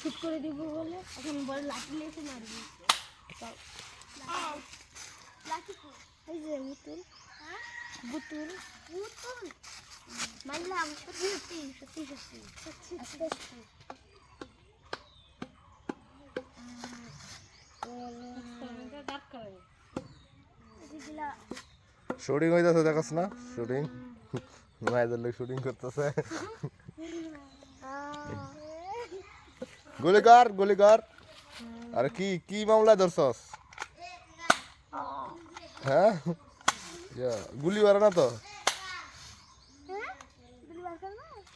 Shoot করে দিব বলে এখন বলে লাঠি লেসে মারবি এই যে বুতুল বুতুল বুতুল মারলাম সত্যি সত্যি সত্যি সত্যি সত্যি শুটিং হইতেছে দেখাস না? শুটিং মায়েদের লোক শুটিং করতেছে। গুলি কর গুলি কর আরে কি কি মামলা ধরছস? হ্যাঁ? গুলি মারে না তো?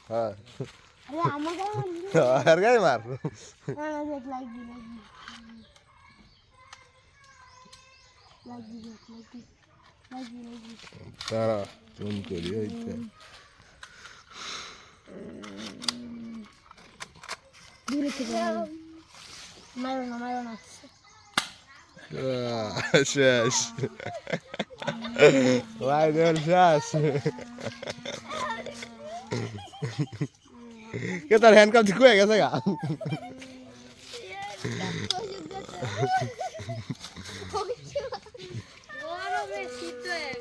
হ্যাঁ। আরে আমাকে আর গাই মার। তারা চুন করি হইতে শেষ। ভাই শেষ। কে তার হ্যান্ডকাপ ঠিক হয়ে গেছে গা